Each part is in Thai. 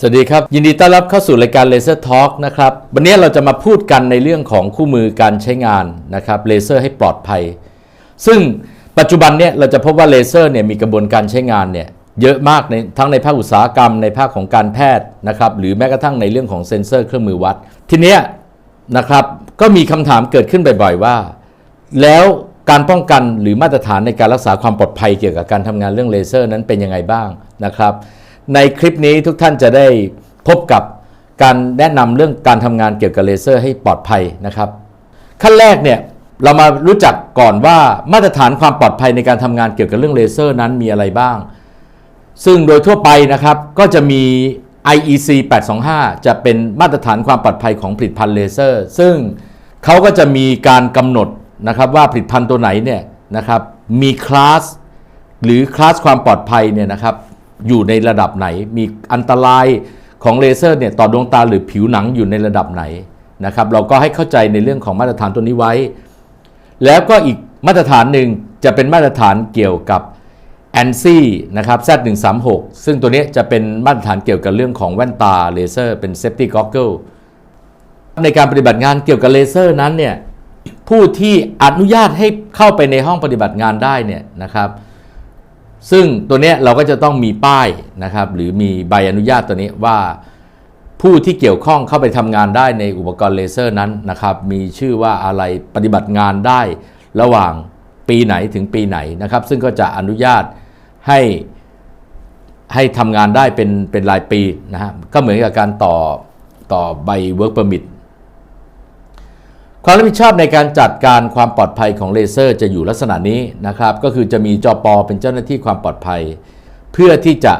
สวัสดีครับ ยินดีต้อนรับเข้าสู่รายการ Laser Talk นะครับ วันนี้เราจะมาพูดกันในเรื่องของคู่มือการใช้งานนะครับเลเซอร์ให้ปลอดภัย ซึ่งปัจจุบันเนี่ยเราจะพบว่าเลเซอร์เนี่ยมีกระบวนการใช้งานเนี่ยเยอะมากในทั้งในภาคอุตสาหกรรมในภาคของการแพทย์นะครับหรือแม้กระทั่งในเรื่องของเซ็นเซอร์เครื่องมือวัด ทีเนี้ยนะครับก็มีคำถามเกิดขึ้นบ่อยๆว่า แล้วการป้องกันหรือมาตรฐานในการรักษาความปลอดภัยเกี่ยวกับการทำงานเรื่องเลเซอร์นั้นเป็นยังไงบ้างนะครับ ในคลิปนี้ทุกท่านจะได้พบกับการแนะนำเรื่องการทำงานเกี่ยวกับเลเซอร์ให้ปลอดภัยนะครับ ขั้นแรกเนี่ยเรามารู้จักก่อนว่ามาตรฐานความปลอดภัยในการทำงานเกี่ยวกับเรื่องเลเซอร์นั้นมีอะไรบ้าง ซึ่งโดยทั่วไปนะครับก็จะมี IEC 825 จะเป็นมาตรฐานความปลอดภัยของผลิตภัณฑ์เลเซอร์ ซึ่งเขาก็จะมีการกำหนดนะครับว่าผลิตภัณฑ์ตัวไหนเนี่ยนะครับมีคลาสหรือคลาสความปลอดภัยเนี่ยนะครับ อยู่ในระดับไหน มีอันตรายของเลเซอร์เนี่ยต่อดวงตาหรือผิวหนังอยู่ในระดับไหนนะครับ เราก็ให้เข้าใจในเรื่องของมาตรฐานตัวนี้ไว้ แล้วก็อีกมาตรฐานหนึ่งจะเป็นมาตรฐานเกี่ยวกับ a n s i นะครับ Z136 ซึ่งตัวนี้จะเป็นมาตรฐานเกี่ยวกับเรื่องของแว่นตาเลเซอร์เป็น safety goggle ในการปฏิบัติงานเกี่ยวกับเลเซอร์นั้นเนี่ยผู้ที่อนุญาตให้เข้าไปในห้องปฏิบัติงานได้เนี่ยนะครับ ซึ่งตัวนี้เราก็จะต้องมีป้ายนะครับ หรือมีใบอนุญาตตัวนี้ว่า ผู้ที่เกี่ยวข้องเข้าไปทำงานได้ในอุปกรณ์เลเซอร์นั้นนะครับ มีชื่อว่าอะไรปฏิบัติงานได้ระหว่างปีไหนถึงปีไหนนะครับ ซึ่งก็จะอนุญาตให้ให้ทำงานได้เป็นเป็นรายปีนะฮะก็เหมือนกับการต่อต่อใบ work permit ความรับผิดชอบในการจัดการความปลอดภัยของเลเซอร์จะอยู่ลักษณะนี้นะครับ ก็คือจะมีจอปอเป็นเจ้าหน้าที่ความปลอดภัย เพื่อที่จะ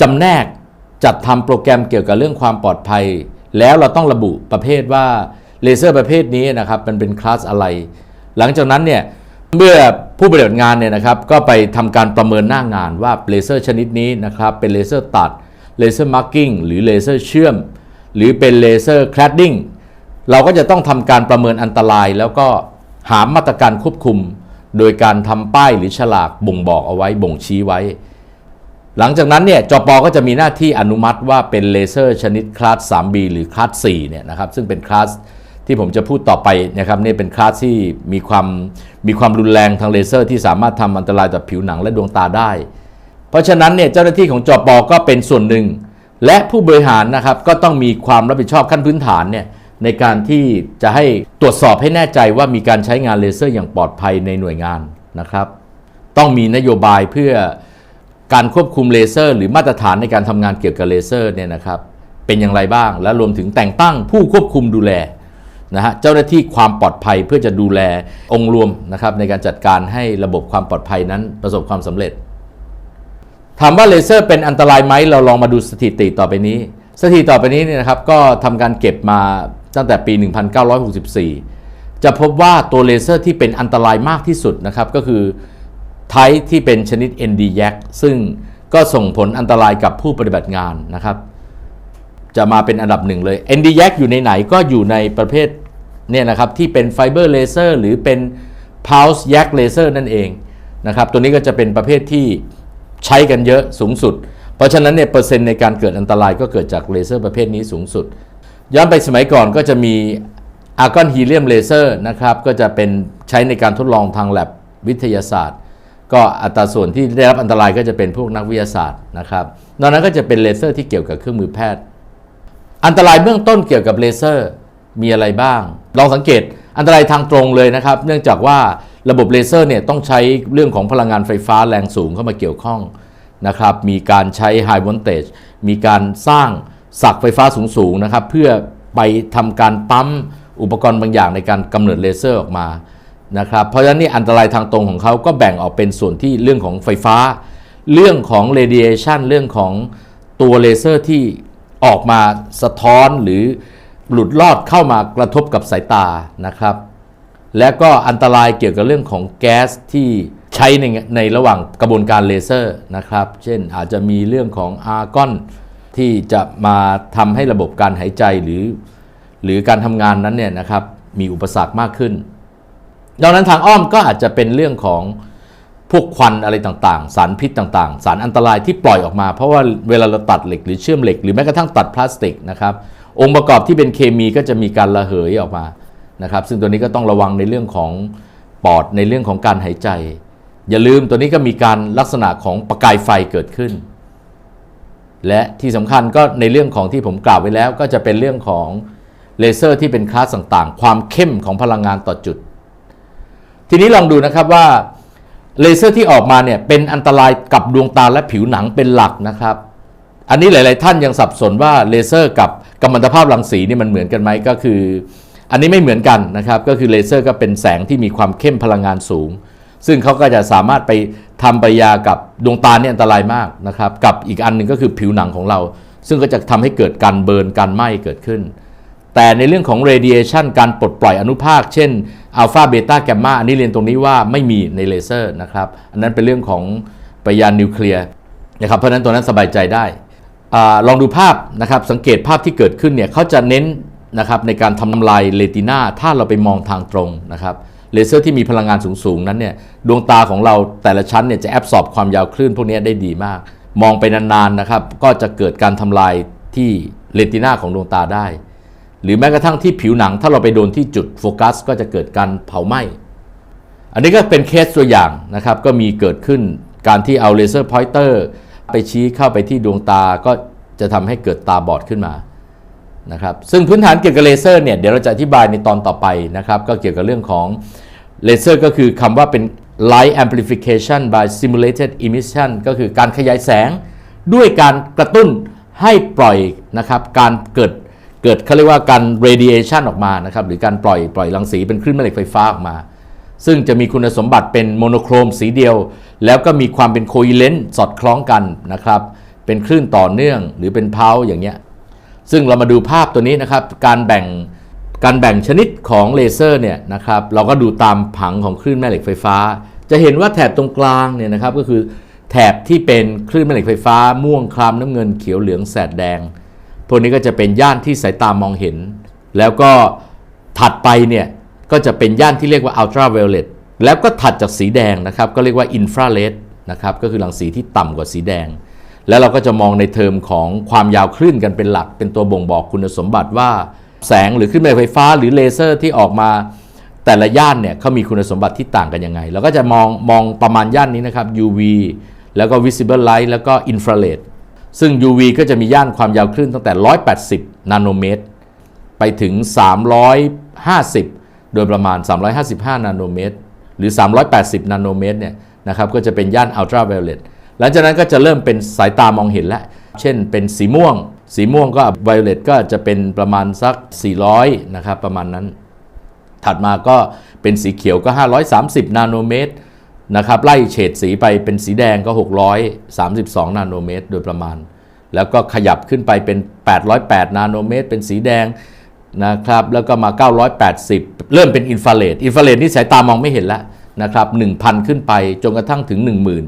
จำแนกจัดทำโปรแกรมเกี่ยวกับเรื่องความปลอดภัย แล้วเราต้องระบุประเภทว่าเลเซอร์ประเภทนี้นะครับมันเป็นคลาสอะไร หลังจากนั้นเนี่ยเมื่อผู้ปฏิบัติงานเนี่ยนะครับก็ไปทำการประเมินหน้างานว่าเลเซอร์ชนิดนี้นะครับเป็นเลเซอร์ตัดเลเซอร์มาร์กิ้งหรือเลเซอร์เชื่อม หรือเป็นเลเซอร์คลาดดิ้ง เราก็จะต้องทำการประเมินอันตราย แล้วก็หามาตรการควบคุม โดยการทำป้ายหรือฉลากบ่งบอกเอาไว้บ่งชี้ไว้ หลังจากนั้นเนี่ยจปก็จะมีหน้าที่อนุมัติว่าเป็นเลเซอร์ชนิดคลาส 3B หรือคลาส 4 เนี่ยนะครับซึ่งเป็นคลาสที่ผมจะพูดต่อไปนะครับนี่เป็นคลาสที่มีความมีความรุนแรงทางเลเซอร์ ที่สามารถทำอันตรายต่อผิวหนังและดวงตาได้ เพราะฉะนั้นเนี่ยเจ้าหน้าที่ของจปก็เป็นส่วนหนึ่ง และผู้บริหารนะครับก็ต้องมีความรับผิดชอบขั้นพื้นฐานเนี่ย ในการที่จะให้ตรวจสอบให้แน่ใจว่ามีการใช้งานเลเซอร์อย่างปลอดภัยในหน่วยงานนะครับ ต้องมีนโยบายเพื่อการควบคุมเลเซอร์ หรือมาตรฐานในการทำงานเกี่ยวกับเลเซอร์เนี่ยนะครับ เป็นอย่างไรบ้างและรวมถึงแต่งตั้งผู้ควบคุมดูแลนะฮะเจ้าหน้าที่ความปลอดภัยเพื่อจะดูแลองค์รวมนะครับในการจัดการให้ระบบความปลอดภัยนั้นประสบความสำเร็จ ถามว่าเลเซอร์เป็นอันตรายไหมเราลองมาดูสถิติต่อไปนี้ สถิติต่อไปนี้เนี่ยนะครับก็ทำการเก็บมา ตั้งแต่ปี 1964 จะพบว่าตัวเลเซอร์ที่เป็นอันตรายมากที่สุดนะครับ ก็คือไทป์ที่เป็นชนิด ND y a c ซึ่งก็ส่งผลอันตรายกับผู้ปฏิบัติงานนะครับ จะมาเป็นอันดับหนึ่งเลย ND y a c อยู่ในไหนก็อยู่ในประเภทเนี่ยนะครับที่เป็นไฟเบอร์เลเซอร์หรือเป็น Pulse Yak Laser นั่นเองนะครับ ตัวนี้ก็จะเป็นประเภทที่ใช้กันเยอะสูงสุด เพราะฉะนั้นเนี่ยเปอร์เซ็นต์ในการเกิดอันตรายก็เกิดจากเลเซอร์ประเภทนี้สูงสุด ย้อนไปสมัยก่อนก็จะมีอาร์กอนฮีเลียมเลเซอร์นะครับก็จะเป็นใช้ในการทดลองทางแลบวิทยาศาสตร์ ก็อัตราส่วนที่ได้รับอันตรายก็จะเป็นพวกนักวิทยาศาสตร์นะครับนอกนั้นก็จะเป็นเลเซอร์ที่เกี่ยวกับเครื่องมือแพทย์ อันตรายเบื้องต้นเกี่ยวกับเลเซอร์มีอะไรบ้าง ลองสังเกตอันตรายทางตรงเลยนะครับ เนื่องจากว่าระบบเลเซอร์เนี่ยต้องใช้เรื่องของพลังงานไฟฟ้าแรงสูงเข้ามาเกี่ยวข้องนะครับมีการใช้ High Voltage มีการสร้าง สักไฟฟ้าสูงๆนะครับ เพื่อไปทำการปั๊มอุปกรณ์บางอย่างในการกำเนิดเลเซอร์ออกมานะครับเพราะฉะนั้นนี่อันตรายทางตรงของเขาก็แบ่งออกเป็นส่วนที่เรื่องของไฟฟ้า เรื่องของ radiation เรื่องของตัวเลเซอร์ที่ออกมาสะท้อนหรือหลุดลอดเข้ามากระทบกับสายตานะครับ และก็อันตรายเกี่ยวกับเรื่องของแก๊สที่ใช้ในในระหว่างกระบวนการเลเซอร์นะครับ เช่นอาจจะมีเรื่องของอาร์กอน ที่จะมาทำให้ระบบการหายใจหรือ หรือการทำงานนั้นเนี่ยนะครับมีอุปสรรคมากขึ้นดังนั้นทางอ้อมก็อาจจะเป็นเรื่องของพวกควันอะไรต่างๆ สารพิษต่างๆ สารอันตรายที่ปล่อยออกมา เพราะว่าเวลาเราตัดเหล็กหรือเชื่อมเหล็กหรือแม้กระทั่งตัดพลาสติกนะครับองค์ประกอบที่เป็นเคมีก็จะมีการระเหยออกมานะครับซึ่งตัวนี้ก็ต้องระวังในเรื่องของปอดในเรื่องของการหายใจ อย่าลืมตัวนี้ก็มีการลักษณะของประกายไฟเกิดขึ้น และที่สำคัญก็ในเรื่องของที่ผมกล่าวไว้แล้ว ก็จะเป็นเรื่องของเลเซอร์ที่เป็นคลาสต่างๆ ความเข้มของพลังงานต่อจุด ทีนี้ลองดูนะครับว่าเลเซอร์ที่ออกมาเนี่ยเป็นอันตรายกับดวงตาและผิวหนังเป็นหลักนะครับ อันนี้หลาย ๆ ท่านยังสับสนว่าเลเซอร์กับกัมมันตภาพรังสีนี่มันเหมือนกันไหมก็คือ อันนี้ไม่เหมือนกันนะครับ ก็คือเลเซอร์ก็เป็นแสงที่มีความเข้มพลังงานสูง ซึ่งเขาก็จะสามารถไปทำปริยากับดวงตาเนี่ยอันตรายมากนะครับ กับอีกอันหนึ่งก็คือผิวหนังของเรา ซึ่งก็จะทำให้เกิดการเบิร์นการไหม้เกิดขึ้น แต่ในเรื่องของ radiation การปลดปล่อยอนุภาค เช่นอัลฟาเบต้าแกมมาอันนี้เรียนตรงนี้ว่าไม่มีในเลเซอร์นะครับ อันนั้นเป็นเรื่องของปริยานิวเคลียร์นะครับเพราะนั้นตัวนั้นสบายใจได้อลองดูภาพนะครับสังเกตภาพที่เกิดขึ้นเนี่ยเขาจะเน้นนะครับในการทำลายเลติน่าถ้าเราไปมองทางตรงนะครับ เลเซอร์ที่มีพลังงานสูงๆนั้นเนี่ยดวงตาของเราแต่ละชั้นเนี่ยจะแอบสอบความยาวคลื่นพวกนี้ได้ดีมาก มองไปนานๆนะครับก็จะเกิดการทำลายที่เลติน่าของดวงตาได้ หรือแม้กระทั่งที่ผิวหนัง ถ้าเราไปโดนที่จุดโฟกัส ก็จะเกิดการเผาไหม้อันนี้ก็เป็นเคสตัวอย่างนะครับก็มีเกิดขึ้นการที่เอาเลเซอร์พอยเตอร์ไปชี้เข้าไปที่ดวงตาก็จะทำให้เกิดตาบอดขึ้นมานะครับซึ่งพื้นฐานเกี่ยวกับเลเซอร์เนี่ยเดี๋ยวเราจะอธิบายในตอนต่อไปนะครับก็เกี่ยวกับเรื่องของ เลเซอร์ก็คือคำว่าเป็น light amplification by simulated emission ก็คือการขยายแสง ด้วยการกระตุ้นให้ปล่อยนะครับการเกิดเกิดเขาเรียกว่าการ radiation ออกมานะครับหรือการปล่อยปล่อยรังสีเป็นคลื่นแม่เหล็กไฟฟ้าออกมา ซึ่งจะมีคุณสมบัติเป็นโมโนโครมสีเดียว แล้วก็มีความเป็นโคอีเลนต์สอดคล้องกันนะครับเป็นคลื่นต่อเนื่องหรือเป็นเพาอย่างเงี้ยซึ่งเรามาดูภาพตัวนี้นะครับการแบ่ง การแบ่งชนิดของเลเซอร์เนี่ยนะครับเราก็ดูตามผังของคลื่นแม่เหล็กไฟฟ้า จะเห็นว่าแถบตรงกลางเนี่ยนะครับก็คือแถบที่เป็นคลื่นแม่เหล็กไฟฟ้า ม่วงคล้ำน้ำเงินเขียวเหลืองแสดแดง พวกนี้ก็จะเป็นย่านที่สายตามองเห็น แล้วก็ถัดไปเนี่ยก็จะเป็นย่านที่เรียกว่าอัลตราไวโอเลตแล้วก็ถัดจากสีแดงนะครับก็เรียกว่าอินฟราเรดนะครับก็คือรังสีที่ต่ำกว่าสีแดง แล้วเราก็จะมองในเทอมของความยาวคลื่นกันเป็นหลัก เป็นตัวบ่งบอกคุณสมบัติว่า แสงหรือคลื่นแม่เหล็กไฟฟ้าหรือเลเซอร์ที่ออกมาแต่ละย่านเนี่ยเขามีคุณสมบัติที่ต่างกันยังไงเราก็จะมองมองประมาณย่านนี้นะครับ UV แล้วก็ visible light แล้วก็ infrared ซึ่ง UV ก็จะมีย่านความยาวคลื่นตั้งแต่ 180 นาโนเมตร ไปถึง 350 โดยประมาณ 355 นาโนเมตร หรือ 380 นาโนเมตรเนี่ยนะครับก็จะเป็นย่านอัลตราไวโอเลตหลังจากนั้นก็จะเริ่มเป็นสายตามองเห็นแล้ว เช่นเป็นสีม่วง สีม่วงก็ไวโอเลตก็จะเป็นประมาณสัก 400 นะครับ ประมาณนั้น ถัดมาก็เป็นสีเขียวก็ 530 นาโนเมตรนะครับ ไล่เฉดสีไปเป็นสีแดงก็ 632 นาโนเมตร โดยประมาณ แล้วก็ขยับขึ้นไปเป็น 808 นาโนเมตร เป็นสีแดงนะครับ แล้วก็มา 980 เริ่มเป็นอินฟราเรดอินฟราเรดนี่สายตามองไม่เห็นแล้วนะครับ 1,000 ขึ้นไปจนกระทั่งถึง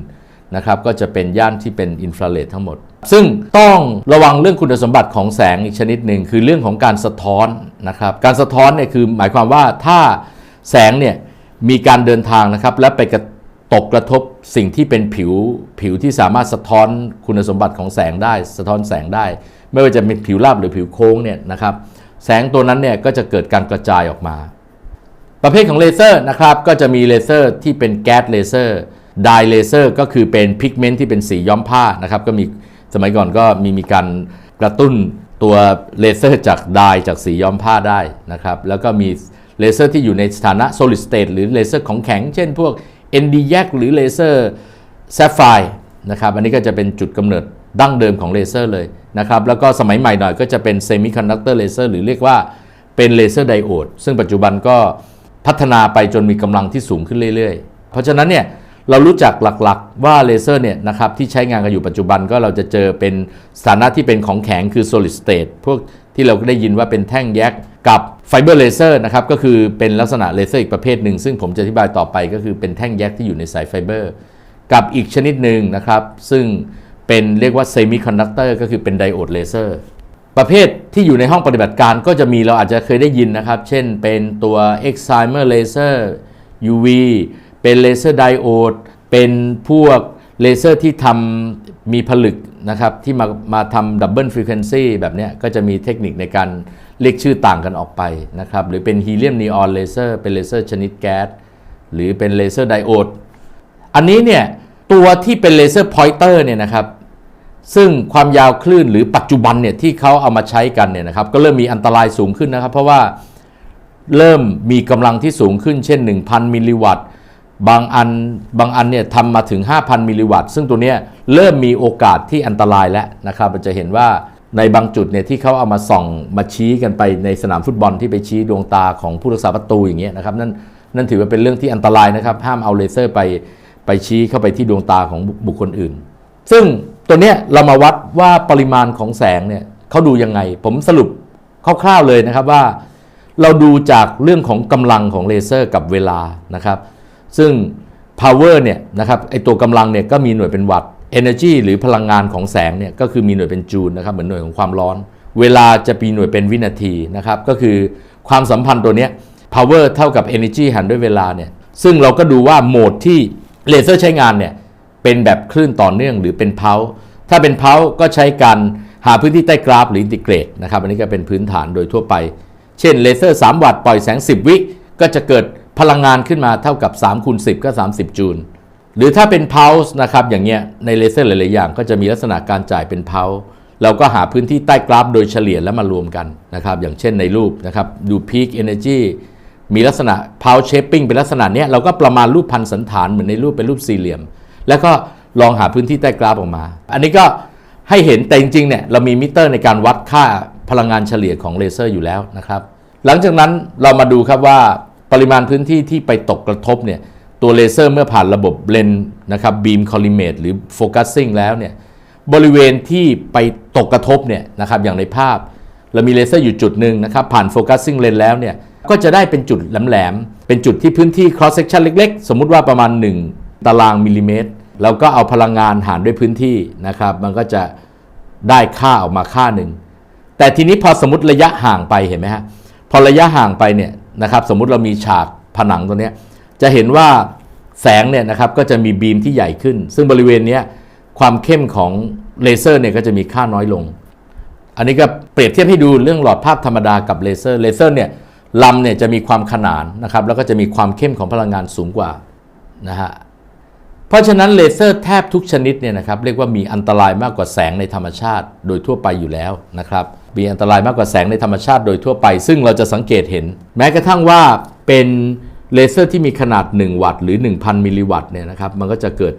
10,000 นะครับ ก็จะเป็นย่านที่เป็นอินฟราเรดทั้งหมด ซึ่งต้องระวังเรื่องคุณสมบัติของแสงอีกชนิดหนึ่งคือเรื่องของการสะท้อนนะครับการสะท้อนเนี่ยคือหมายความว่าถ้าแสงเนี่ยมีการเดินทางนะครับและไปกระตกกระทบสิ่งที่เป็นผิวผิวที่สามารถสะท้อนคุณสมบัติของแสงได้ สะท้อนแสงได้ ไม่ว่าจะเป็นผิวราบหรือผิวโค้งเนี่ยนะครับแสงตัวนั้นเนี่ยก็จะเกิดการกระจายออกมา ประเภทของเลเซอร์นะครับก็จะมีเลเซอร์ที่เป็นแก๊สเลเซอร์ไดเลเซอร์ก็คือเป็นพิกเมนต์ที่เป็นสีย้อมผ้านะครับก็มี สมัยก่อนก็มีมีการกระตุ้นตัวเลเซอร์จากไดจากสีย้อมผ้าได้นะครับ แล้วก็มีเลเซอร์ที่อยู่ในสถานะ solid state หรือเลเซอร์ของแข็ง เช่นพวก ND y a c หรือเลเซอร์แซฟไฟนะครับ อันนี้ก็จะเป็นจุดกำเนิดดั้งเดิมของเลเซอร์เลยนะครับ แล้วก็สมัยใหม่หน่อยก็จะเป็นเซมิคอนดักเตอร์เลเซอร์หรือเรียกว่าเป็นเลเซอร์ไดโอดซึ่งปัจจุบันก็พัฒนาไปจนมีกำลังที่สูงขึ้นเรื่อยๆ เพราะฉะนั้นเนี่ย เรารู้จักหลักๆ ว่าเลเซอร์เนี่ยนะครับที่ใช้งานกันอยู่ปัจจุบันก็เราจะเจอเป็นสถานะที่เป็นของแข็งคือ solid state พวกที่เราก็ได้ยินว่าเป็นแท่งแยกกับไฟเบอร์เลเซอร์นะครับก็คือเป็นลักษณะเลเซอร์อีกประเภทหนึ่งซึ่งผมจะอธิบายต่อไปก็คือเป็นแท่งแยกที่อยู่ในสายไฟเบอร์กับอีกชนิดหนึ่งนะครับ ซึ่งเป็นเรียกว่าเซมิคอนดักเตอร์ก็คือเป็นไดโอดเลเซอร์ประเภทที่อยู่ในห้องปฏิบัติการก็จะมีเราอาจจะเคยได้ยินนะครับ เช่นเป็นตัว excimer laser UV เป็นเลเซอร์ไดโอด เป็นพวกเลเซอร์ที่ทำมีผลึกนะครับที่มามาทำดับเบิลฟรีเควนซีแบบนี้ก็จะมีเทคนิคในการเรียกชื่อต่างกันออกไปนะครับหรือเป็นฮีเลียมนีออนเลเซอร์เป็นเลเซอร์ชนิดแก๊สหรือเป็นเลเซอร์ไดโอด อันนี้เนี่ยตัวที่เป็นเลเซอร์พอยเตอร์เนี่ยนะครับซึ่งความยาวคลื่นหรือปัจจุบันเนี่ยที่เขาเอามาใช้กันเนี่ยนะครับก็เริ่มมีอันตรายสูงขึ้นนะครับ เพราะว่าเริ่มมีกำลังที่สูงขึ้นเช่น 1,000 มิลลิวัตต์ บางอันบางอันเนี่ยทำมาถึง 5,000 มิลลิวัตต์ ซึ่งตัวเนี้ยเริ่มมีโอกาสที่อันตรายแล้วนะครับมันจะเห็นว่าในบางจุดเนี่ยที่เขาเอามาส่องมาชี้กันไปในสนามฟุตบอลที่ไปชี้ดวงตาของผู้รักษาประตูอย่างเงี้ยนะครับนั่นนั่นถือว่าเป็นเรื่องที่อันตรายนะครับ ห้ามเอาเลเซอร์ไปไปชี้เข้าไปที่ดวงตาของบุคคลอื่น ซึ่งตัวเนี้ยเรามาวัดว่าปริมาณของแสงเนี่ยเขาดูยังไง ผมสรุปคร่าวๆเลยนะครับว่า เราดูจากเรื่องของกำลังของเลเซอร์กับเวลานะครับ ซึ่ง power เนี่ยนะครับไอตัวกำลังเนี่ยก็มีหน่วยเป็นวัตต์ energy หรือพลังงานของแสงเนี่ยก็คือมีหน่วยเป็นจูลนะครับเหมือนหน่วยของความร้อน เวลาจะมีหน่วยเป็นวินาทีนะครับก็คือความสัมพันธ์ตัวเนี้ย power เท่ากับ energy หันด้วยเวลาเนี่ยซึ่งเราก็ดูว่าโหมดที่เลเซอร์ใช้งานเนี่ยเป็นแบบคลื่นต่อเนื่องหรือเป็นเพาถ้าเป็นเพาก็ใช้การหาพื้นที่ใต้กราฟหรืออินทิเกรตนะครับอันนี้ก็เป็นพื้นฐานโดยทั่วไป เช่นเลเซอร์ 3 วัตต์ปล่อยแสง 10 วิก็จะเกิด พลังงานขึ้นมาเท่ากับ3คูณ10 ก็ 30 จูล หรือถ้าเป็น pulse นะครับอย่างเงี้ยในเลเซอร์หลาย ๆ อย่าง ก็จะมีลักษณะการจ่ายเป็น pulse เราก็หาพื้นที่ใต้กราฟโดยเฉลี่ยแล้วมารวมกันนะครับอย่างเช่นในรูปนะครับดู peak energy มีลักษณะ pulse shaping เป็นลักษณะเนี้ยเราก็ประมาณรูปพันสันฐานเหมือนในรูปเป็นรูปสี่เหลี่ยม แล้วก็ลองหาพื้นที่ใต้กราฟออกมา อันนี้ก็ให้เห็นแต่จริง ๆ เนี่ยเรามีมิเตอร์ในการวัดค่าพลังงานเฉลี่ยของเลเซอร์อยู่แล้วนะครับ หลังจากนั้นเรามาดูครับว่า ปริมาณพื้นที่ที่ไปตกกระทบเนี่ยตัวเลเซอร์เมื่อผ่านระบบเลนนะครับบีมคอลิเมตหรือโฟกัสซิ่งแล้วเนี่ยบริเวณที่ไปตกกระทบเนี่ยนะครับอย่างในภาพ เรามีเลเซอร์อยู่จุดหนึ่งนะครับผ่านโฟกัสซิ่งเลนแล้วเนี่ยก็จะได้เป็นจุดแหลมๆ เป็นจุดที่พื้นที่ cross section เล็กๆ สมมุติว่าประมาณ 1 ตารางมิลลิเมตรเราก็เอาพลังงานหารด้วยพื้นที่นะครับ มันก็จะได้ค่าออกมาค่าหนึ่ง แต่ทีนี้พอสมมติระยะห่างไปเห็นไหมฮะ พอระยะห่างไปเนี่ย นะครับ สมมุติเรามีฉากผนังตัวนี้จะเห็นว่าแสงเนี่ยนะครับก็จะมีบีมที่ใหญ่ขึ้น ซึ่งบริเวณนี้ความเข้มของเลเซอร์เนี่ยก็จะมีค่าน้อยลง อันนี้ก็เปรียบเทียบให้ดูเรื่องหลอดภาพธรรมดากับเลเซอร์เลเซอร์เนี่ยลำเนี่ยจะมีความขนานนะครับแล้วก็จะมีความเข้มของพลังงานสูงกว่านะฮะเพราะฉะนั้นเลเซอร์แทบทุกชนิดเนี่ยนะครับเรียกว่ามีอันตรายมากกว่าแสงในธรรมชาติ โดยทั่วไปอยู่แล้วนะครับ มีอันตรายมากกว่าแสงในธรรมชาติโดยทั่วไป ซึ่งเราจะสังเกตเห็น แม้กระทั่งว่าเป็นเลเซอร์ที่มีขนาด 1 วัตต์หรือ 1,000 มิลลิวัตต์เนี่ยนะครับมันก็จะเกิด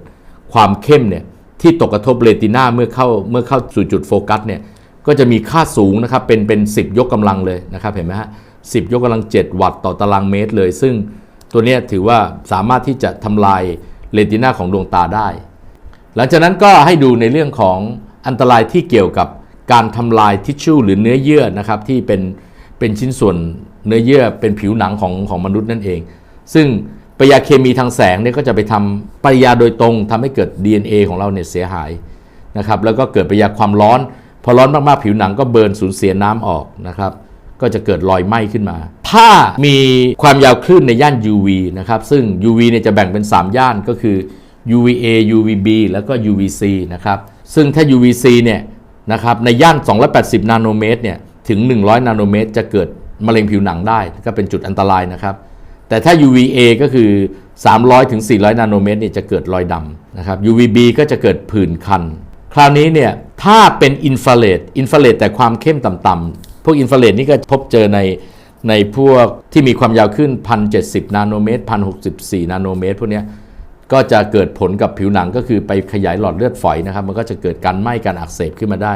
ความเข้มเนี่ยที่ตกกระทบเรตินาเมื่อเข้าเมื่อเข้าสู่จุดโฟกัสเนี่ยก็จะมีค่าสูงนะครับเป็นเป็น 10 ยกกำลังเลยนะครับเห็นไหมฮะ10ยกกำลัง 7 วัตต์ต่อตารางเมตรเลย ซึ่งตัวนี้ถือว่าสามารถที่จะทำลายเรตินาของดวงตาได้ หลังจากนั้นก็ให้ดูในเรื่องของอันตรายที่เกี่ยวกับ การทำลายทิชชู่หรือเนื้อเยื่อนะครับที่เป็นเป็นชิ้นส่วนเนื้อเยื่อเป็นผิวหนังของของมนุษย์นั่นเอง ซึ่งปยาเคมีทางแสงเนี่ยก็จะไปทำปริยาโดยตรงทำให้เกิด DNA ของเราเนี่ยเสียหายนะครับแล้วก็เกิดปริยาความร้อน พอร้อนมากๆผิวหนังก็เบิร์นสูญเสียน้ำออกนะครับก็จะเกิดรอยไหม้ขึ้นมา ถ้ามีความยาวคลื่นในย่าน UV นะครับซึ่ง UV เนี่ยจะแบ่งเป็น 3 ย่านก็คือ UVA UVB แล้วก็ UVC นะครับซึ่งถ้า UVC เนี่ย นะครับในย่าน 280 นาโนเมตรเนี่ยถึง 100 นาโนเมตร จะเกิดมะเร็งผิวหนังได้ก็เป็นจุดอันตรายนะครับ แต่ถ้า UVA ก็คือ 300 ถึง 400 นาโนเมตรเนี่ยจะเกิดรอยดำนะครับ UVB ก็จะเกิดผื่นคัน คราวนี้เนี่ยถ้าเป็นอินฟราเรดอินฟราเรดแต่ความเข้มต่ำๆพวกอินฟราเรดนี่ก็พบเจอในในพวกที่มีความยาวขึ้น 1,070 นาโนเมตร1,064 นาโนเมตรพวกเนี้ย ก็จะเกิดผลกับผิวหนังก็คือไปขยายหลอดเลือดฝอยนะครับ มันก็จะเกิดการไหม้การอักเสบขึ้นมาได้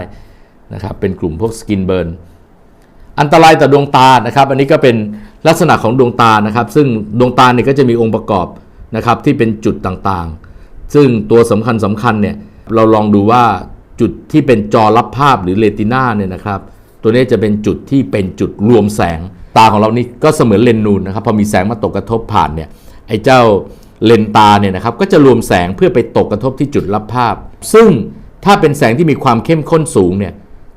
นะครับ เป็นกลุ่มพวกสกินเบิร์นอันตรายต่อดวงตานะครับ อันนี้ก็เป็นลักษณะของดวงตานะครับ ซึ่งดวงตาเนี่ยก็จะมีองค์ประกอบนะครับที่เป็นจุดต่างๆ ซึ่งตัวสำคัญสำคัญเนี่ยเราลองดูว่าจุดที่เป็นจอรับภาพหรือเรตินาเนี่ยนะครับ ตัวนี้จะเป็นจุดที่เป็นจุดรวมแสงตาของเรานี่ก็เสมือนเลนนูนนะครับพอมีแสงมาตกกระทบผ่านเนี่ยไอ้เจ้า เลนตาเนี่ยนะครับก็จะรวมแสงเพื่อไปตกกระทบที่จุดรับภาพ ซึ่งถ้าเป็นแสงที่มีความเข้มข้นสูงเนี่ย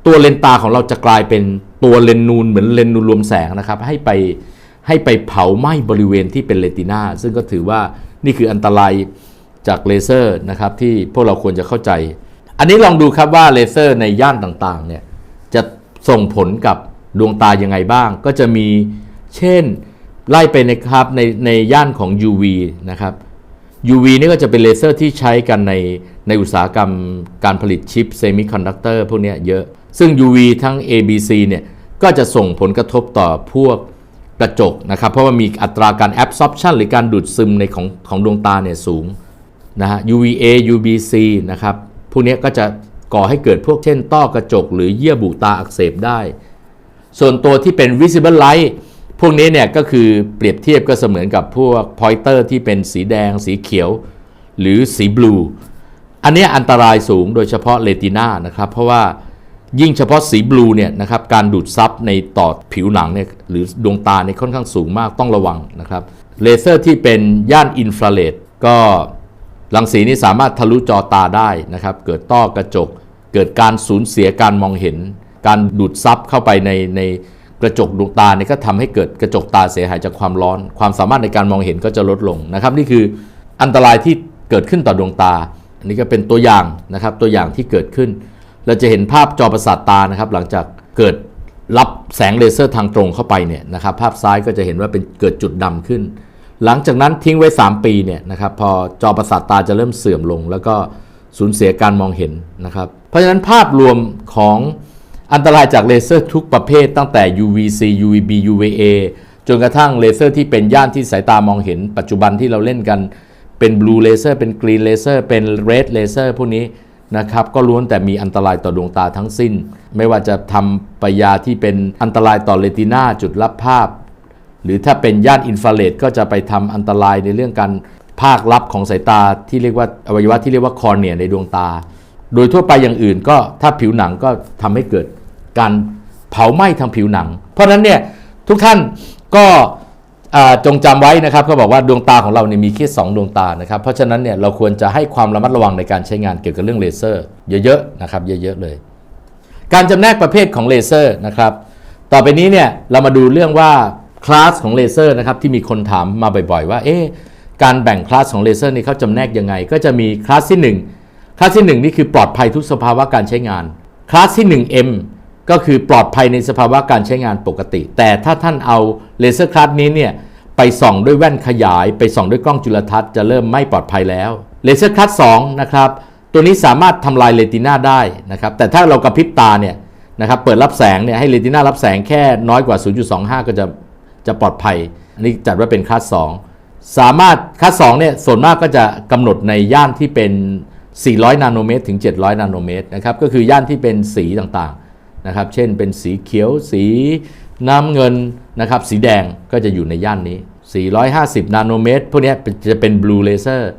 ตัวเลนตาของเราจะกลายเป็นตัวเลนนูนเหมือนเลนนูนรวมแสงนะครับให้ไปให้ไปเผาไหม้บริเวณที่เป็นเรตินาซึ่งก็ถือว่านี่คืออันตรายจากเลเซอร์นะครับที่พวกเราควรจะเข้าใจ อันนี้ลองดูครับว่าเลเซอร์ในย่านต่างๆเนี่ยจะส่งผลกับดวงตายังไงบ้าง ก็จะมีเช่น ไล่ไปนะครับในในย่านของ UV นะครับ UV นี่ก็จะเป็นเลเซอร์ที่ใช้กันในในอุตสาหกรรมการผลิตชิปเซมิคอนดักเตอร์พวกนี้เยอะ ซึ่ง UV ทั้ง A B C เนี่ยก็จะส่งผลกระทบต่อพวกกระจกนะครับ เพราะว่ามีอัตราการ absorption หรือการดูดซึมในของของดวงตาเนี่ยสูงนะฮะ UVA UVC นะครับ พวกนี้ก็จะก่อให้เกิดพวกเช่นต้อกระจก หรือเยื่อบุตาอักเสบได้ ส่วนตัวที่เป็น visible light พวกนี้เนี่ยก็คือเปรียบเทียบก็เสมือนกับพวก pointer ที่เป็นสีแดง สีเขียว หรือสีบลู อันนี้อันตรายสูงโดยเฉพาะเลติน่านะครับ เพราะว่ายิ่งเฉพาะสีบลูเนี่ยนะครับการดูดซับในต่อผิวหนังเนี่ยหรือดวงตาเนี่ยค่อนข้างสูงมากต้องระวังนะครับเลเซอร์ที่เป็นย่านอินฟราเรดก็รังสีนี้สามารถทะลุจอตาได้นะครับ เกิดต้อกระจก เกิดการสูญเสียการมองเห็น การดูดซับเข้าไปในใน กระจกดวงตาเนี่ยก็ทำให้เกิดกระจกตาเสียหายจากความร้อน ความสามารถในการมองเห็นก็จะลดลงนะครับ นี่คืออันตรายที่เกิดขึ้นต่อดวงตา อันนี้ก็เป็นตัวอย่างนะครับตัวอย่างที่เกิดขึ้น เราจะเห็นภาพจอประสาทตานะครับ หลังจากเกิดรับแสงเลเซอร์ทางตรงเข้าไปเนี่ยนะครับภาพซ้ายก็จะเห็นว่าเป็นเกิดจุดดำขึ้น หลังจากนั้นทิ้งไว้ 3 ปีเนี่ยนะครับพอจอประสาทตาจะเริ่มเสื่อมลง แล้วก็สูญเสียการมองเห็นนะครับ เพราะฉะนั้นภาพรวมของ อันตรายจากเลเซอร์ทุกประเภทตั้งแต่ UVC UVB UVA จนกระทั่งเลเซอร์ที่เป็นย่านที่สายตามองเห็น ปัจจุบันที่เราเล่นกันเป็นบลูเลเซอร์เป็นกรีนเลเซอร์เป็นเรดเลเซอร์พวกนี้นะครับก็ล้วนแต่มีอันตรายต่อดวงตาทั้งสิ้น ไม่ว่าจะทำปยาที่เป็นอันตรายต่อเรติน่าจุดรับภาพ หรือถ้าเป็นย่านอินฟราเรดก็จะไปทำอันตรายในเรื่องการภาครับของสายตาที่เรียกว่าอวัยวะที่เรียกว่าคอเนียในดวงตา โดยทั่วไปอย่างอื่นก็ถ้าผิวหนังก็ทำให้เกิด การเผาไหม้ทางผิวหนัง เพราะฉะนั้นเนี่ยทุกท่านก็จงจำไว้นะครับเขาบอกว่าดวงตาของเราเนี่ยมีแค่สองดวงตานะครับ เพราะฉะนั้นเนี่ยเราควรจะให้ความระมัดระวังในการใช้งานเกี่ยวกับเรื่องเลเซอร์เยอะๆนะครับเยอะๆเลย การจำแนกประเภทของเลเซอร์นะครับต่อไปนี้เนี่ยเรามาดูเรื่องว่าคลาสของเลเซอร์นะครับที่มีคนถามมาบ่อยๆ ว่าเอ๊ะการแบ่งคลาสของเลเซอร์นี่เขาจำแนกยังไง ก็จะมีคลาสที่ 1 คลาสที่ 1 นี่คือปลอดภัยทุกสภาวะการใช้งานคลาสที่ 1M ก็คือปลอดภัยในสภาวะการใช้งานปกติ แต่ถ้าท่านเอาเลเซอร์คลาสนี้เนี่ยไปส่องด้วยแว่นขยาย ไปส่องด้วยกล้องจุลทรรศน์จะเริ่มไม่ปลอดภัยแล้วเลเซอร์คลาส2นะครับตัวนี้สามารถทำลายเรติน่าได้นะครับแต่ถ้าเรากระพริบตาเนี่ยนะครับเปิดรับแสงเนี่ยให้เรติน่ารับแสงแค่น้อยกว่า 0.25 ก็จะจะปลอดภัย อันนี้จัดว่าเป็นคลาส2สามารถคลาส2เนี่ยส่วนมากก็จะกำหนดในย่านที่เป็น 400 นาโนเมตรถึง 700 นาโนเมตรนะครับก็คือย่านที่เป็นสีต่าง นะครับ เช่นเป็นสีเขียว สีน้ำเงินนะครับ สีแดงก็จะอยู่ในย่านนี้ 450 นาโนเมตร พวกนี้จะเป็นบลูเลเซอร์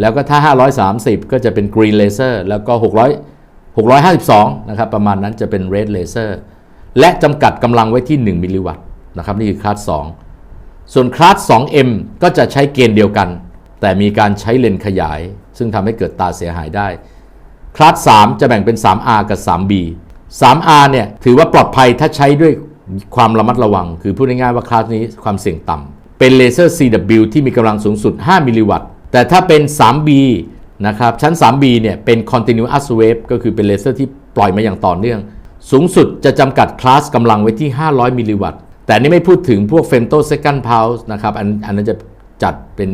แล้วก็ถ้า 530 ก็จะเป็นกรีนเลเซอร์ แล้วก็ 600 652 นะครับ ประมาณนั้นจะเป็น red laser และจำกัดกำลังไว้ที่ 1 มิลลิวัตต์นะครับ นี่คือคลาส 2 ส่วนคลาส 2M ก็จะใช้เกณฑ์เดียวกัน แต่มีการใช้เลนขยาย ซึ่งทำให้เกิดตาเสียหายได้ คลาส 3 จะแบ่งเป็น 3R กับ 3B 3R เนี่ยถือว่าปลอดภัยถ้าใช้ด้วยความระมัดระวัง คือพูดง่ายๆว่าคลาสนี้ความเสี่ยงต่ำเป็นเลเซอร์ CW ที่มีกำลังสูงสุด 5 มิลลิวัตต์ แต่ถ้าเป็น 3B นะครับชั้น 3B เนี่ยเป็น continuous wave ก็คือเป็นเลเซอร์ที่ปล่อยมาอย่างต่อเนื่อง สูงสุดจะจำกัดคลาสกำลังไว้ที่ 500 มิลลิวัตต์ แต่นี่ไม่พูดถึงพวก femto second pulse นะครับอันอันนั้นจะจัดเป็น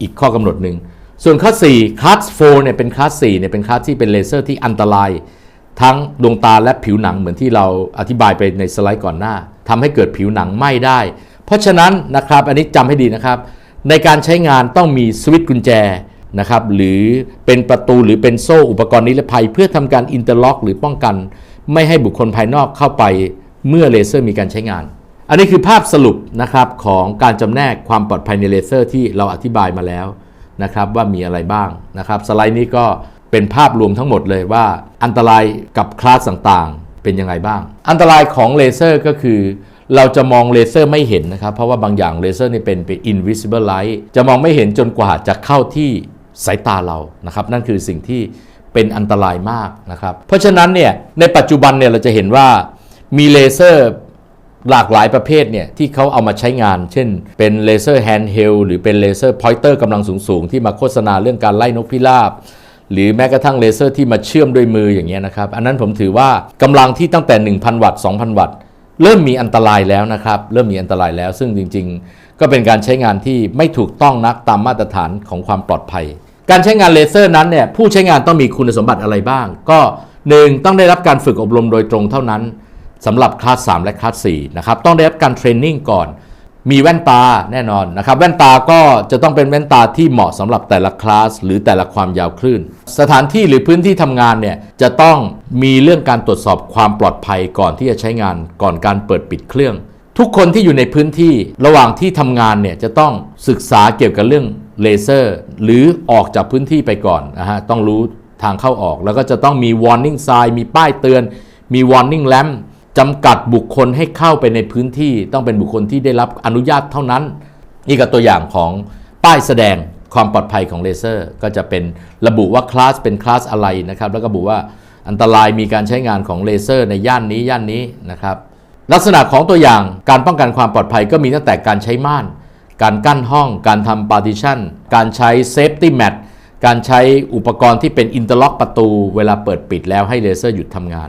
อีกข้อกำหนดหนึ่ง ส่วนคลาส4คลาส 4 เนี่ยเป็นคลาส 4 เนี่ยเป็นคลาสที่เป็นเลเซอร์ที่อันตราย ทั้งดวงตาและผิวหนังเหมือนที่เราอธิบายไปในสไลด์ก่อนหน้าทำให้เกิดผิวหนังไหม้ได้ เพราะฉะนั้นนะครับอันนี้จำให้ดีนะครับ ในการใช้งานต้องมีสวิตช์กุญแจนะครับหรือเป็นประตูหรือเป็นโซ่อุปกรณ์นิรภัย เพื่อทำการอินเตอร์ล็อก หรือป้องกัน ไม่ให้บุคคลภายนอกเข้าไปเมื่อเลเซอร์มีการใช้งาน อันนี้คือภาพสรุปนะครับของการจำแนกความปลอดภัยในเลเซอร์ที่เราอธิบายมาแล้วนะครับว่ามีอะไรบ้างนะครับ สไลด์นี้ก็ เป็นภาพรวมทั้งหมดเลยว่า อันตรายกับคลาสต่างๆ เป็นยังไงบ้าง อันตรายของเลเซอร์ก็คือ เราจะมองเลเซอร์ไม่เห็นนะครับ เพราะว่าบางอย่างเลเซอร์นี่เป็นเป็น invisible light จะมองไม่เห็นจนกว่าจะเข้าที่สายตาเรานะครับ นั่นคือสิ่งที่เป็นอันตรายมากนะครับ เพราะฉะนั้นเนี่ยในปัจจุบันเนี่ยเราจะเห็นว่ามีเลเซอร์หลากหลายประเภทเนี่ยที่เขาเอามาใช้งาน เช่น เป็นเลเซอร์แฮนด์เฮลหรือเป็นเลเซอร์พอยเตอร์กำลังสูง ๆ ที่มาโฆษณาเรื่องการไล่นกพิราบ หรือแม้กระทั่งเลเซอร์ที่มาเชื่อมด้วยมืออย่างเงี้ยนะครับ อันนั้นผมถือว่ากำลังที่ตั้งแต่ 1,000 วัตต์ 2,000 วัตต์ เริ่มมีอันตรายแล้วนะครับ เริ่มมีอันตรายแล้ว ซึ่งจริง ๆ ก็เป็นการใช้งานที่ไม่ถูกต้องนักตามมาตรฐานของความปลอดภัย การใช้งานเลเซอร์นั้นเนี่ยผู้ใช้งานต้องมีคุณสมบัติอะไรบ้าง ก็ 1 ต้องได้รับการฝึกอบรมโดยตรงเท่านั้นสำหรับคลาส3และคลาส4นะครับต้องได้รับการเทรนนิ่งก่อน มีแว่นตาแน่นอนนะครับ แว่นตาก็จะต้องเป็นแว่นตาที่เหมาะสำหรับแต่ละคลาส หรือแต่ละความยาวคลื่น สถานที่หรือพื้นที่ทำงานเนี่ยจะต้องมีเรื่องการตรวจสอบความปลอดภัยก่อนที่จะใช้งานก่อนการเปิดปิดเครื่อง ทุกคนที่อยู่ในพื้นที่ระหว่างที่ทำงานเนี่ยจะต้องศึกษาเกี่ยวกับเรื่องเลเซอร์ หรือออกจากพื้นที่ไปก่อนนะฮะต้องรู้ทางเข้าออก แล้วก็จะต้องมี warning sign มีป้ายเตือน มี warning lamp จำกัดบุคคลให้เข้าไปในพื้นที่ต้องเป็นบุคคลที่ได้รับอนุญาตเท่านั้น นี่ก็ตัวอย่างของป้ายแสดงความปลอดภัยของเลเซอร์ ก็จะเป็นระบุว่าคลาสเป็นคลาสอะไรนะครับ แล้วก็ระบุว่าอันตรายมีการใช้งานของเลเซอร์ในย่านนี้ย่านนี้นะครับ ลักษณะของตัวอย่างการป้องกันความปลอดภัยก็มีตั้งแต่การใช้ม่าน การกั้นห้อง การทำ partition การใช้ safety mat การใช้อุปกรณ์ที่เป็นอินเตอร์ล็อกประตู เวลาเปิดปิดแล้วให้เลเซอร์หยุดทำงาน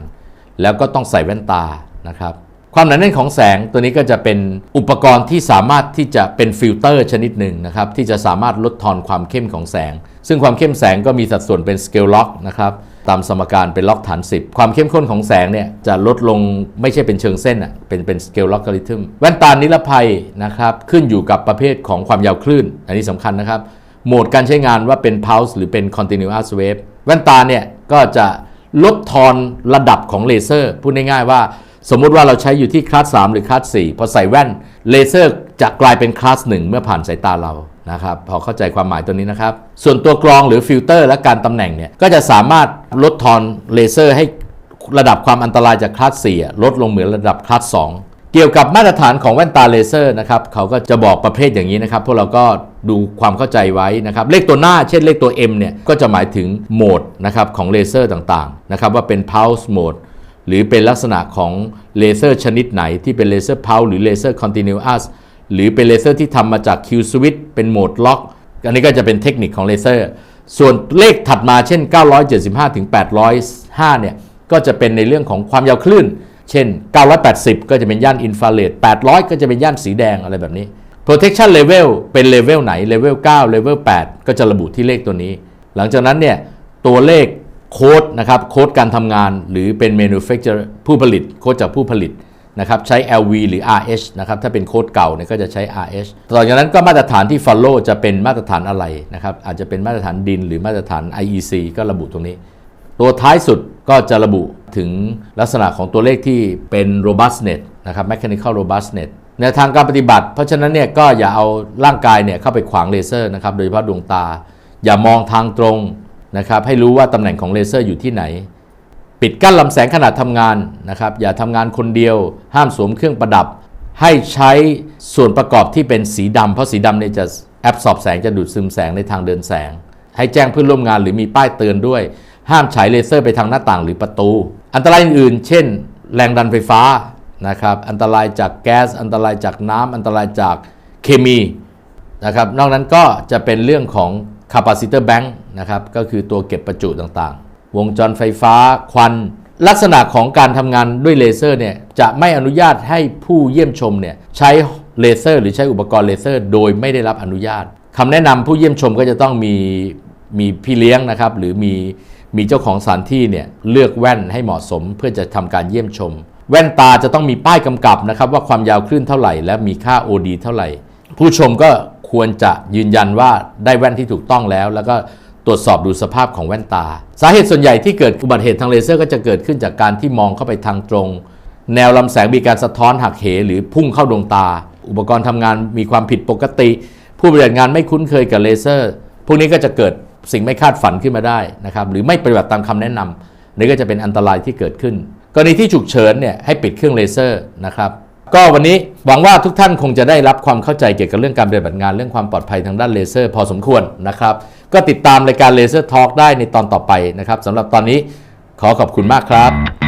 แล้วก็ต้องใส่แว่นตานะครับความหนาแน่นของแสงตัวนี้ก็จะเป็นอุปกรณ์ที่สามารถที่จะเป็นฟิลเตอร์ชนิดหนึ่งนะครับที่จะสามารถลดทอนความเข้มของแสง ซึ่งความเข้มแสงก็มีสัดส่วนเป็นสเกลล็อกนะครับตามสมการเป็นล็อกฐาน 10 ความเข้มข้นของแสงเนี่ยจะลดลงไม่ใช่เป็นเชิงเส้นอะเป็นเป็นสเกลล็อกริทึมแว่นตานิรภัยนะครับขึ้นอยู่กับประเภทของความยาวคลื่น อันนี้สำคัญนะครับโหมดการใช้งานว่าเป็น pulse หรือเป็น continuous wave แว่นตาเนี่ยก็จะ ลดทอนระดับของเลเซอร์ พูดง่ายๆว่า สมมุติว่าเราใช้อยู่ที่คลาส3หรือคลาส4พอใส่แว่นเลเซอร์จะกลายเป็นคลาส1เมื่อผ่านสายตาเรานะครับพอเข้าใจความหมายตัวนี้นะครับ ส่วนตัวกรองหรือฟิลเตอร์และการตำแหน่งเนี่ยก็จะสามารถลดทอนเลเซอร์ ให้ระดับความอันตรายจากคลาส4ลดลงเหมือนระดับคลาส2เกี่ยวกับมาตรฐานของแว่นตาเลเซอร์นะครับเขาก็จะบอกประเภทอย่างนี้นะครับ พวกเราก็ ดูความเข้าใจไว้นะครับ เลขตัวหน้าเช่นเลขตัว M เนี่ย ก็จะหมายถึงโหมดนะครับของเลเซอร์ต่างๆนะครับว่าเป็น pulse mode หรือเป็นลักษณะของเลเซอร์ชนิดไหนที่เป็นเลเซอร์ pulse หรือเลเซอร์ continuous หรือเป็นเลเซอร์ที่ทำมาจาก Q switch เป็นโหมดล็อก อันนี้ก็จะเป็นเทคนิคของเลเซอร์ ส่วนเลขถัดมาเช่น 975ถึง805 เนี่ย ก็จะเป็นในเรื่องของความยาวคลื่น เช่น 980 ก็จะเป็นย่านอินฟราเรด800 ก็จะเป็นย่านสีแดงอะไรแบบนี้ protection level เป็นเลเวลไหนเลเวล9เลเวล8ก็จะระบุที่เลขตัวนี้ หลังจากนั้นเนี่ยตัวเลขโค้ดนะครับโค้ดการทำงานหรือเป็น manufacturer ผู้ผลิตโค้ดจากผู้ผลิตนะครับใช้ LV หรือ RH นะครับถ้าเป็นโค้ดเก่าเนี่ยก็จะใช้ RH ต่อจากนั้นก็มาตรฐานที่ follow จะเป็นมาตรฐานอะไรนะครับอาจจะเป็นมาตรฐานดินหรือมาตรฐาน IEC ก็ระบุตรงนี้ ตัวท้ายสุดก็จะระบุถึงลักษณะของตัวเลขที่เป็น robustness นะครับ mechanical robustness ในทางการปฏิบัติ เพราะฉะนั้นเนี่ยก็อย่าเอาร่างกายเนี่ยเข้าไปขวางเลเซอร์นะครับโดยเฉพาะดวงตา อย่ามองทางตรงนะครับให้รู้ว่าตำแหน่งของเลเซอร์อยู่ที่ไหน ปิดกั้นลำแสงขณะทำงานนะครับอย่าทำงานคนเดียว ห้ามสวมเครื่องประดับ ให้ใช้ส่วนประกอบที่เป็นสีดำเพราะสีดำเนี่ยจะแอบสอบแสงจะดูดซึมแสงในทางเดินแสง ให้แจ้งเพื่อนร่วมงานหรือมีป้ายเตือนด้วย ห้ามฉายเลเซอร์ไปทางหน้าต่างหรือประตู อันตรายอื่นๆ เช่น แรงดันไฟฟ้า นะครับอันตรายจากแก๊ส อันตรายจากน้ำอันตรายจากเคมีนะครับนอกนั้นก็จะเป็นเรื่องของ capacitor bank นะครับก็คือตัวเก็บประจุต่างๆ วงจรไฟฟ้าควัน ลักษณะของการทำงานด้วยเลเซอร์เนี่ยจะไม่อนุญาตให้ผู้เยี่ยมชมเนี่ยใช้เลเซอร์หรือใช้อุปกรณ์เลเซอร์ โดยไม่ได้รับอนุญาตคำแนะนำผู้เยี่ยมชมก็จะต้องมีมีพี่เลี้ยงนะครับหรือมีมีเจ้าของสถานที่เนี่ยเลือกแว่นให้เหมาะสมเพื่อจะทำการเยี่ยมชม แว่นตาจะต้องมีป้ายกำกับนะครับว่าความยาวคลื่นเท่าไหร่ และมีค่า OD เท่าไหร่ ผู้ชมก็ควรจะยืนยันว่าได้แว่นที่ถูกต้องแล้ว แล้วก็ตรวจสอบดูสภาพของแว่นตา สาเหตุส่วนใหญ่ที่เกิดอุบัติเหตุทางเลเซอร์ก็จะเกิดขึ้นจากการที่มองเข้าไปทางตรง แนวลำแสงมีการสะท้อนหักเหหรือพุ่งเข้าดวงตา อุปกรณ์ทำงานมีความผิดปกติ ผู้ปฏิบัติงานไม่คุ้นเคยกับเลเซอร์ พวกนี้ก็จะเกิดสิ่งไม่คาดฝันขึ้นมาได้นะครับหรือไม่ปฏิบัติตามคำแนะนำนี่ก็จะเป็นอันตรายที่เกิดขึ้น กรณีที่ฉุกเฉินเนี่ยให้ปิดเครื่องเลเซอร์นะครับ ก็วันนี้หวังว่าทุกท่านคงจะได้รับความเข้าใจเกี่ยวกับเรื่องการปฏิบัติงานเรื่องความปลอดภัยทางด้านเลเซอร์ พอสมควรนะครับ ก็ติดตามรายการเลเซอร์ทอล์กได้ในตอนต่อไปนะครับสำหรับตอนนี้ขอขอบคุณมากครับ